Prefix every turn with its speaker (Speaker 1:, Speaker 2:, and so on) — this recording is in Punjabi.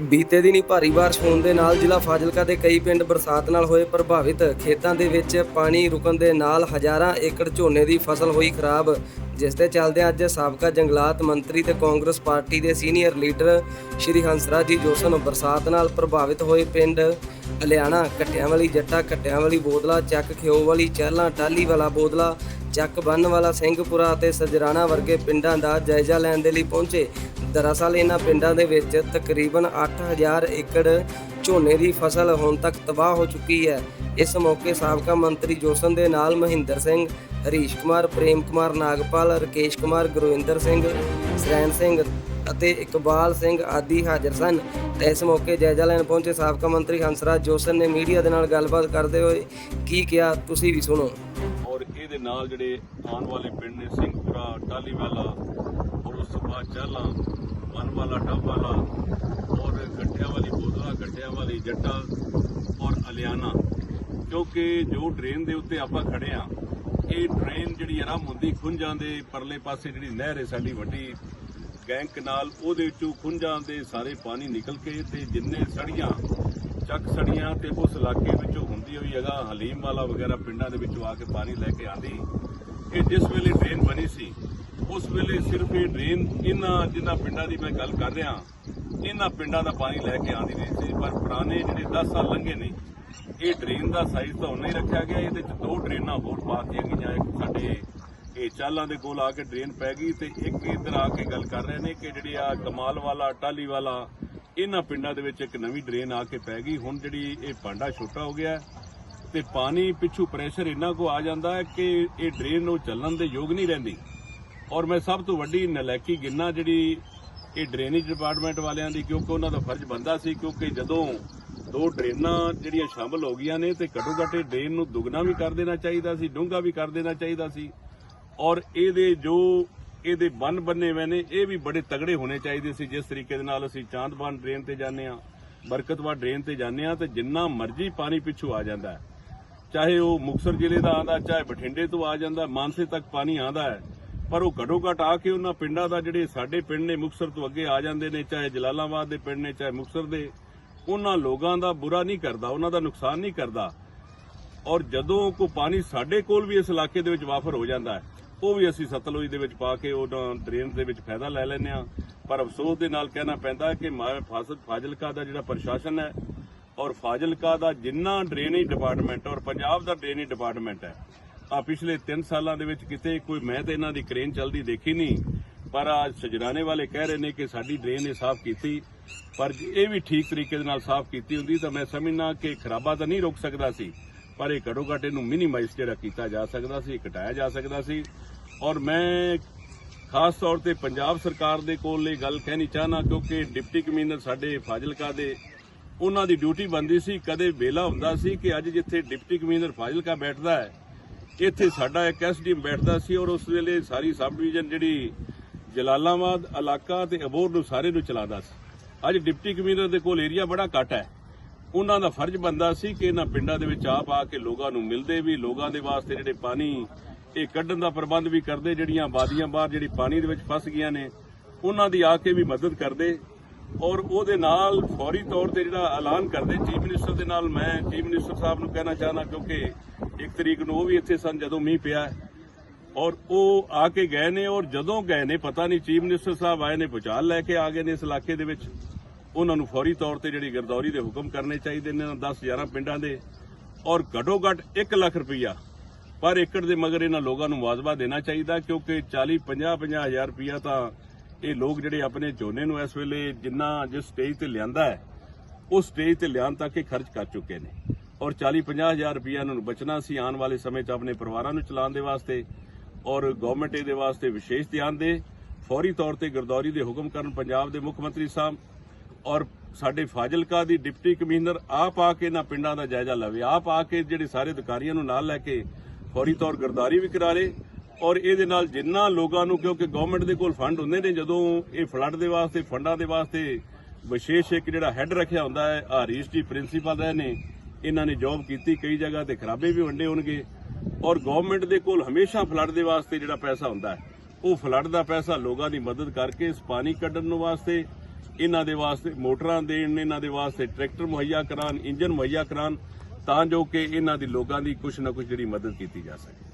Speaker 1: ਬੀਤੇ ਦਿਨੀ ਭਾਰੀ ਬਾਰਿਸ਼ ਹੋਣ ਦੇ ਨਾਲ ਜ਼ਿਲ੍ਹਾ ਫਾਜ਼ਿਲਕਾ ਦੇ ਕਈ ਪਿੰਡ ਬਰਸਾਤ ਨਾਲ ਹੋਏ ਪ੍ਰਭਾਵਿਤ। ਖੇਤਾਂ ਦੇ ਵਿੱਚ ਪਾਣੀ ਰੁਕਣ ਦੇ ਨਾਲ ਹਜ਼ਾਰਾਂ ਏਕੜ ਝੋਨੇ ਦੀ ਫਸਲ ਹੋਈ ਖਰਾਬ, ਜਿਸ ਦੇ ਚੱਲਦਿਆਂ ਅੱਜ ਸਾਬਕਾ ਜੰਗਲਾਤ ਮੰਤਰੀ ਤੇ ਕਾਂਗਰਸ ਪਾਰਟੀ ਦੇ ਸੀਨੀਅਰ ਲੀਡਰ ਸ਼੍ਰੀ ਹੰਸਰਾਜ ਜੀ ਜੋਸਨ ਬਰਸਾਤ ਨਾਲ ਪ੍ਰਭਾਵਿਤ ਹੋਏ ਪਿੰਡ ਅਲਿਆਣਾ ਕੱਟਿਆਂ ਵਾਲੀ ਜੱਟਾ ਕੱਟਿਆਂ ਵਾਲੀ ਬੋਦਲਾ, ਚੱਕ ਖਿਓ ਵਾਲੀ, ਚਹਿਲਾਂ ਟਾਲੀ ਵਾਲਾ ਬੋਦਲਾ ਚੱਕ ਬੰਨ ਵਾਲਾ ਸਿੰਘਪੁਰਾ ਅਤੇ ਸਜਰਾਣਾ ਵਰਗੇ ਪਿੰਡਾਂ ਦਾ ਜਾਇਜ਼ਾ ਲੈਣ ਦੇ ਲਈ ਪਹੁੰਚੇ। ਦਰਅਸਲ ਇਹਨਾਂ ਪਿੰਡਾਂ ਦੇ ਵਿੱਚ ਤਕਰੀਬਨ 8000 ਏਕੜ ਝੋਨੇ ਦੀ ਫਸਲ ਹੁਣ ਤੱਕ ਤਬਾਹ ਹੋ ਚੁੱਕੀ ਹੈ। ਇਸ ਮੌਕੇ ਸਾਬਕਾ ਮੰਤਰੀ ਜੋਸਨ ਦੇ ਨਾਲ ਮਹਿੰਦਰ ਸਿੰਘ, ਹਰੀਸ਼ ਕੁਮਾਰ, ਪ੍ਰੇਮ ਕੁਮਾਰ ਨਾਗਪਾਲ, ਰਕੇਸ਼ ਕੁਮਾਰ, ਗੁਰਵਿੰਦਰ ਸਿੰਘ ਸਰੈਨ ਸਿੰਘ ਅਤੇ ਇਕਬਾਲ ਸਿੰਘ ਆਦਿ ਹਾਜ਼ਰ ਸਨ। ਇਸ ਮੌਕੇ ਜਾਇਜ਼ਾ ਲੈਣ ਪਹੁੰਚੇ ਸਾਬਕਾ ਮੰਤਰੀ ਹੰਸਰਾਜ ਜੋਸਨ ਨੇ ਮੀਡੀਆ ਦੇ ਨਾਲ ਗੱਲਬਾਤ ਕਰਦੇ ਹੋਏ ਕੀ ਕਿਹਾ, ਤੁਸੀਂ ਵੀ ਸੁਣੋ।
Speaker 2: ਔਰ ਨਾਲ ਜਿਹੜੇ ਆਉਣ ਵਾਲੇ ਪਿੰਡ ਨੇ ਸਿੰਘਪੁਰਾ ਟਾਲੀਵਾਲਾ ਔਰ ਉਸ ਤੋਂ ਬਾਅਦ ਚਾਲਾ ਮਨਵਾਲਾ ਡੱਬਵਾਲਾ ਔਰ ਗੱਟਿਆਂ ਵਾਲੀ ਬੋਦਲਾ ਗੱਟਿਆਂ ਵਾਲੀ ਜੱਟਾ ਔਰ ਅਲਿਆਣਾ। ਕਿਉਂਕਿ ਜੋ ਡਰੇਨ ਦੇ ਉੱਤੇ ਆਪਾਂ ਖੜੇ ਆ, ਇਹ ਡਰੇਨ ਜਿਹੜੀ ਆਰਾਮ ਹੁੰਦੀ ਖੁੰਝਾਂ ਦੇ ਪਰਲੇ ਪਾਸੇ ਜਿਹੜੀ ਨਹਿਰ ਹੈ ਸਾਡੀ ਵੱਡੀ ਗੈਂਗ ਕਨਾਲ, ਉਹਦੇ ਵਿੱਚੋਂ ਖੁੰਝਾਂ ਦੇ ਸਾਰੇ ਪਾਣੀ ਨਿਕਲ ਕੇ ਤੇ ਜਿੰਨੇ ਸੜੀਆਂ ਚੱਕ ਸੜੀਆਂ ਤੇ ਉਸ ਇਲਾਕੇ ਵਿੱਚੋਂ ਹੁੰਦੀ ਹੋਈ ਹੈਗਾ ਹਲੀਮ ਵਾਲਾ ਵਗੈਰਾ ਪਿੰਡਾਂ ਦੇ ਵਿੱਚੋਂ ਆ ਕੇ ਪਾਣੀ ਲੈ ਕੇ ਆਂਦੀ। ਇਹ ਜਿਸ ਵੇਲੇ ਡਰੇਨ ਬਣੀ ਸੀ, ਉਸ ਵੇਲੇ ਸਿਰਫ ਇਹ ਡਰੇਨ ਇਹਨਾਂ ਜਿਨ੍ਹਾਂ ਪਿੰਡਾਂ ਦੀ ਮੈਂ ਗੱਲ ਕਰ ਰਿਹਾ, ਇਹਨਾਂ ਪਿੰਡਾਂ ਦਾ ਪਾਣੀ ਲੈ ਕੇ ਆਂਦੀ ਨਹੀਂ ਸੀ, ਪਰ ਪੁਰਾਣੇ ਜਿਹੜੇ 10 ਸਾਲ ਲੰਘੇ ਨੇ, ਇਹ ਡਰੇਨ ਦਾ ਸਾਈਜ਼ ਤਾਂ ਉਨਾ ਹੀ ਰੱਖਿਆ ਗਿਆ, ਇਹਦੇ ਚ ਦੋ ਡਰੇਨਾਂ ਹੋਰ ਪਾ ਦਿੱਤੀਆਂ ਗਈਆਂ, ਇੱਕ ਸਾਡੇ ਇਹ ਚਾਲਾਂ ਦੇ ਕੋਲ ਆ ਕੇ ਡਰੇਨ ਪੈ ਗਈ ਤੇ ਇੱਕ ਇੱਧਰ ਆ ਕੇ ਗੱਲ ਕਰ ਰਹੇ ਨੇ ਕਿ ਜਿਹੜੀ ਆ ਕਮਾਲ ਵਾਲਾ ਟਾਲੀ ਵਾਲਾ ਇਹਨਾਂ ਪਿੰਡਾਂ ਦੇ ਵਿੱਚ ਇੱਕ ਨਵੀਂ ਡਰੇਨ ਆ ਕੇ ਪੈ ਗਈ। ਹੁਣ ਜਿਹੜੀ ਇਹ ਪਾਂਡਾ ਛੋਟਾ ਹੋ ਗਿਆ ਹੈ ਤੇ ਪਾਣੀ ਪਿੱਛੂ ਪ੍ਰੈਸ਼ਰ ਇੰਨਾ ਕੋ ਆ ਜਾਂਦਾ ਹੈ ਕਿ ਇਹ ਡਰੇਨ ਨੂੰ ਚੱਲਣ ਦੇ ਯੋਗ ਨਹੀਂ ਰਹਿੰਦੀ। ਔਰ ਮੈਂ ਸਭ ਤੋਂ ਵੱਡੀ ਨਲਾਇਕੀ ਗਿਣਨਾ ਜਿਹੜੀ ਇਹ ਡਰੇਨੇਜ ਡਿਪਾਰਟਮੈਂਟ ਵਾਲਿਆਂ ਦੀ, ਕਿਉਂਕਿ ਉਹਨਾਂ ਦਾ ਫਰਜ਼ ਬੰਦਾ ਸੀ, ਕਿਉਂਕਿ ਜਦੋਂ ਦੋ ਡਰੇਨਾਂ ਜਿਹੜੀਆਂ ਸ਼ਾਮਲ ਹੋ ਗਈਆਂ ਨੇ ਤੇ ਘੱਟੋ ਘੱਟ ਇਹ ਡਰੇਨ ਨੂੰ ਦੁੱਗਣਾ ਵੀ ਕਰ ਦੇਣਾ ਚਾਹੀਦਾ ਸੀ, ਡੂੰਘਾ ਵੀ ਕਰ ਦੇਣਾ ਚਾਹੀਦਾ ਸੀ। ਔਰ ਇਹਦੇ ਜੋ ਇਹਦੇ ਬੰਨ ਬੰਨੇ ਹੋਏ ਨੇ, ਇਹ ਵੀ ਬੜੇ ਤਗੜੇ ਹੋਣੇ ਚਾਹੀਦੇ ਸੀ। ਜਿਸ ਤਰੀਕੇ ਦੇ ਨਾਲ ਅਸੀਂ ਚਾਂਦਬਾਨ ਡਰੇਨ ਤੇ ਜਾਂਦੇ ਆ ਬਰਕਤਵਾ ਡਰੇਨ ਤੇ ਜਾਂਦੇ ਆ ਤੇ ਜਿੰਨਾ ਮਰਜ਼ੀ ਪਾਣੀ ਪਿੱਛੋਂ ਆ ਜਾਂਦਾ ਹੈ। ਚਾਹੇ ਉਹ ਮੁਕਸਰ ਜ਼ਿਲ੍ਹੇ ਦਾ ਆਂਦਾ ਚਾਹੇ ਬਠਿੰਡੇ ਤੋਂ ਆ ਜਾਂਦਾ, ਮਾਨਸੇ ਤੱਕ ਪਾਣੀ ਆਂਦਾ ਹੈ। ਪਰ ਉਹ ਘੱਟੋ ਘੱਟ ਆ ਕੇ ਉਹਨਾਂ ਪਿੰਡਾਂ ਦਾ, ਜਿਹੜੇ ਸਾਡੇ ਪਿੰਡ ਨੇ ਮੁਕਸਰ ਤੋਂ ਅੱਗੇ ਆ ਜਾਂਦੇ ਨੇ, ਚਾਹੇ ਜਲਾਲਾਬਾਦ ਦੇ ਪਿੰਡ ਨੇ, ਚਾਹੇ ਮੁਕਸਰ ਦੇ, ਉਹਨਾਂ ਲੋਕਾਂ ਦਾ ਬੁਰਾ ਨਹੀਂ ਕਰਦਾ, ਉਹਨਾਂ ਦਾ ਨੁਕਸਾਨ ਨਹੀਂ ਕਰਦਾ। ਔਰ ਜਦੋਂ ਕੋਈ ਪਾਣੀ ਸਾਡੇ ਕੋਲ ਵੀ ਇਸ ਇਲਾਕੇ ਦੇ ਵਿੱਚ ਵਾਫਰ ਹੋ ਜਾਂਦਾ ਹੈ ਉਹ ਵੀ ਅਸੀਂ ਸਤਲੁਜ ਦੇ ਵਿੱਚ ਪਾ ਕੇ ਉਹਨਾਂ ਡਰੇਨ ਦੇ ਵਿੱਚ ਫਾਇਦਾ ਲੈ ਲੈਂਦੇ ਆ ਪਰ ਅਫਸੋਸ ਦੇ ਨਾਲ ਕਹਿਣਾ ਪੈਂਦਾ ਕਿ ਫਾਜ਼ਿਲਕਾ ਦਾ ਜਿਹੜਾ ਪ੍ਰਸ਼ਾਸਨ ਹੈ ਔਰ ਫਾਜ਼ਿਲਕਾ ਦਾ ਜਿੰਨਾ ਡਰੇਨੇਜ ਡਿਪਾਰਟਮੈਂਟ ਔਰ ਪੰਜਾਬ ਦਾ ਡਰੇਨੇਜ ਡਿਪਾਰਟਮੈਂਟ ਹੈ ਆ ਪਿਛਲੇ 3 ਸਾਲਾਂ ਦੇ ਵਿੱਚ ਕਿਤੇ ਕੋਈ ਮੈਂ ਤੇ ਇਹਨਾਂ ਦੀ ਕ੍ਰੇਨ ਚੱਲਦੀ ਦੇਖੀ ਨਹੀਂ, ਪਰ ਆ ਸਜਰਾਣੇ ਵਾਲੇ ਕਹਿ ਰਹੇ ਨੇ ਕਿ ਸਾਡੀ ਡਰੇਨ ਨੇ ਸਾਫ਼ ਕੀਤੀ, ਪਰ ਇਹ ਵੀ ਠੀਕ ਤਰੀਕੇ ਦੇ ਨਾਲ ਸਾਫ਼ ਕੀਤੀ ਹੁੰਦੀ ਤਾਂ ਮੈਂ ਸਮਝਣਾ ਕਿ ਖਰਾਬਾ ਤਾਂ ਨਹੀਂ ਰੁਕ ਸਕਦਾ ਸੀ। ਪਰ ਇਹ ਘੱਟੋ ਘੱਟ ਇਹਨੂੰ ਮਿਨੀਮਾਈਜ਼ ਜਿਹੜਾ ਕੀਤਾ ਜਾ ਸਕਦਾ ਸੀ ਘਟਾਇਆ ਜਾ ਸਕਦਾ ਸੀ। ਔਰ ਮੈਂ ਖਾਸ ਤੌਰ ਤੇ ਪੰਜਾਬ ਸਰਕਾਰ ਦੇ ਕੋਲ ਇਹ ਗੱਲ ਕਹਿਣੀ ਚਾਹਨਾ, ਕਿਉਂਕਿ ਡਿਪਟੀ ਕਮਿਸ਼ਨਰ ਸਾਡੇ ਫਾਜ਼ਿਲਕਾ ਦੇ, ਉਹਨਾਂ ਦੀ ਡਿਊਟੀ ਬੰਦੀ ਸੀ, ਕਦੇ ਵੇਲਾ ਹੁੰਦਾ ਸੀ ਕਿ ਅੱਜ ਜਿੱਥੇ ਡਿਪਟੀ ਕਮਿਸ਼ਨਰ ਫਾਜ਼ਿਲਕਾ ਬੈਠਦਾ ਹੈ, ਇੱਥੇ ਸਾਡਾ ਇੱਕ ਐਸਡੀਐਮ ਬੈਠਦਾ ਸੀ ਔਰ ਉਸ ਵੇਲੇ ਸਾਰੀ ਸਬ ਡਿਵੀਜ਼ਨ ਜਿਹੜੀ ਜਲਾਲਾਬਾਦ ਇਲਾਕਾ ਤੇ ਅਬੋਰ ਨੂੰ ਸਾਰੇ ਨੂੰ ਚਲਾਉਂਦਾ ਸੀ। ਅੱਜ ਡਿਪਟੀ ਕਮਿਸ਼ਨਰ ਦੇ ਕੋਲ ਏਰੀਆ ਬੜਾ ਘੱਟ ਹੈ। ਉਹਨਾਂ ਦਾ ਫਰਜ਼ ਬੰਦਾ ਸੀ ਕਿ ਇਹਨਾਂ ਪਿੰਡਾਂ ਦੇ ਵਿੱਚ ਆਪ ਆ ਕੇ ਲੋਕਾਂ ਨੂੰ ਮਿਲਦੇ ਵੀ, ਲੋਕਾਂ ਦੇ ਵਾਸਤੇ ਜਿਹੜੇ ਪਾਣੀ ਇਹ ਕੱਢਣ ਦਾ ਪ੍ਰਬੰਧ ਵੀ ਕਰਦੇ, ਜਿਹੜੀਆਂ ਆਬਾਦੀਆਂ ਬਾਹਰ ਜਿਹੜੀ ਪਾਣੀ ਦੇ ਵਿੱਚ ਫਸ ਗਈਆਂ ਨੇ, ਉਹਨਾਂ ਦੀ ਆ ਕੇ ਵੀ ਮਦਦ ਕਰਦੇ ਔਰ ਉਹਦੇ ਨਾਲ ਫੌਰੀ ਤੌਰ ਤੇ ਜਿਹੜਾ ਐਲਾਨ ਕਰਦੇ। ਚੀਫ ਮਿਨਿਸਟਰ ਦੇ ਨਾਲ ਮੈਂ, ਚੀਫ ਮਿਨਿਸਟਰ ਸਾਹਿਬ ਨੂੰ ਕਹਿਣਾ ਚਾਹਨਾ ਕਿਉਂਕਿ ਇੱਕ ਤਰੀਕ ਨੂੰ ਉਹ ਵੀ ਇੱਥੇ ਸਨ ਜਦੋਂ ਮੀਂਹ ਪਿਆ ਔਰ ਉਹ ਆ ਕੇ ਗਏ ਨੇ ਔਰ ਜਦੋਂ ਗਏ ਨੇ, ਪਤਾ ਨਹੀਂ ਚੀਫ ਮਿਨਿਸਟਰ ਸਾਹਿਬ ਆਏ ਨੇ, ਭੁਚਾਲ ਲੈ ਕੇ ਆ ਗਏ ਨੇ ਇਸ ਇਲਾਕੇ ਦੇ ਵਿੱਚ। ਉਹਨਾਂ ਨੂੰ ਫੌਰੀ ਤੌਰ ਤੇ ਜਿਹੜੀ ਗਰਦੌਰੀ ਦੇ ਹੁਕਮ ਕਰਨੇ ਚਾਹੀਦੇ ਨੇ 10 11 ਪਿੰਡਾਂ ਦੇ, ਔਰ ਘੱਟੋ ਘੱਟ 1 ਲੱਖ ਰੁਪਈਆ ਪਰ ਏਕੜ ਦੇ ਮਗਰ ਇਹਨਾਂ ਲੋਕਾਂ ਨੂੰ ਮੁਆਵਜ਼ਾ ਦੇਣਾ ਚਾਹੀਦਾ, ਕਿਉਂਕਿ 40 50 50 ਹਜ਼ਾਰ ਰੁਪਈਆ ਤਾਂ ਇਹ ਲੋਕ ਜਿਹੜੇ ਆਪਣੇ ਝੋਨੇ ਨੂੰ ਇਸ ਵੇਲੇ ਜਿੰਨਾ ਜਿਸ ਸਟੇਜ ਤੇ ਲਿਆਂਦਾ ਹੈ, ਉਸ ਸਟੇਜ ਤੇ ਲਿਆਉਣ ਤੱਕ ਇਹ ਖਰਚ ਕਰ ਚੁੱਕੇ ਨੇ। ਔਰ 40 50 ਹਜ਼ਾਰ ਰੁਪਈਆ ਇਹਨਾਂ ਨੂੰ ਬਚਣਾ ਸੀ ਆਉਣ ਵਾਲੇ ਸਮੇਂ 'ਚ ਆਪਣੇ ਪਰਿਵਾਰਾਂ ਨੂੰ ਚਲਾਉਣ ਦੇ ਵਾਸਤੇ, ਔਰ ਗਵਰਨਮੈਂਟ ਇਹਦੇ ਵਾਸਤੇ ਵਿਸ਼ੇਸ਼ ਧਿਆਨ ਦੇ, ਫੌਰੀ ਤੌਰ ਤੇ ਗਰਦੌਰੀ ਦੇ ਹੁਕਮ ਕਰਨ ਪੰਜਾਬ ਦੇ ਮੁੱਖ ਮੰਤਰੀ ਸਾਹਿਬ ਔਰ ਸਾਡੇ ਫਾਜ਼ਿਲਕਾ ਦੀ ਡਿਪਟੀ ਕਮਿਸ਼ਨਰ ਆਪ ਆ ਕੇ ਇਹਨਾਂ ਪਿੰਡਾਂ ਦਾ ਜਾਇਜ਼ਾ ਲਵੇ। ਆਪ ਆ ਕੇ ਜਿਹੜੇ ਸਾਰੇ ਅਧਿਕਾਰੀਆਂ ਨੂੰ ਨਾਲ ਲੈ ਕੇ ਫੌਰੀ ਤੌਰ ਗਰਦਾਰੀ ਵੀ ਕਰਾ ਲੇ ਔਰ ਇਹਦੇ ਨਾਲ ਜਿੰਨਾ ਲੋਕਾਂ ਨੂੰ, ਕਿਉਂਕਿ ਗਵਰਨਮੈਂਟ ਦੇ ਕੋਲ ਫੰਡ ਹੁੰਦੇ ਨੇ, ਜਦੋਂ ਇਹ ਫਲੱਡ ਦੇ ਵਾਸਤੇ, ਫੰਡਾਂ ਦੇ ਵਾਸਤੇ ਵਿਸ਼ੇਸ਼ ਇੱਕ ਜਿਹੜਾ ਹੈੱਡ ਰੱਖਿਆ ਹੁੰਦਾ ਹੈ ਆ ਰੀਸਟੀ ਪ੍ਰਿੰਸੀਪਲ ਰਹੇ ਨੇ, ਇਹਨਾਂ ਨੇ ਜੌਬ ਕੀਤੀ ਕਈ ਜਗ੍ਹਾ ਤੇ, ਖਰਾਬੇ ਵੀ ਵੰਡੇ ਹੋਣਗੇ ਔਰ ਗਵਰਨਮੈਂਟ ਦੇ ਕੋਲ ਹਮੇਸ਼ਾ ਫਲੱਡ ਦੇ ਵਾਸਤੇ ਜਿਹੜਾ ਪੈਸਾ ਹੁੰਦਾ ਹੈ, ਉਹ ਫਲੱਡ ਦਾ ਪੈਸਾ ਲੋਕਾਂ ਦੀ ਮਦਦ ਕਰਕੇ ਇਸ ਪਾਣੀ ਕੱਢਣ ਨੂੰ ਵਾਸਤੇ ਇਹਨਾਂ ਦੇ ਵਾਸਤੇ ਮੋਟਰਾਂ ਦੇਣ, ਇਹਨਾਂ ਦੇ ਵਾਸਤੇ ਟਰੈਕਟਰ ਮੁਹੱਈਆ ਕਰਾਉਣ, ਇੰਜਨ ਮੁਹੱਈਆ ਕਰਾਉਣ, ਤਾਂ ਜੋ ਕਿ ਇਹਨਾਂ ਦੀ ਲੋਕਾਂ ਦੀ ਕੁਝ ਨਾ ਕੁਝ ਜਿਹੜੀ ਮਦਦ ਕੀਤੀ ਜਾ ਸਕੇ।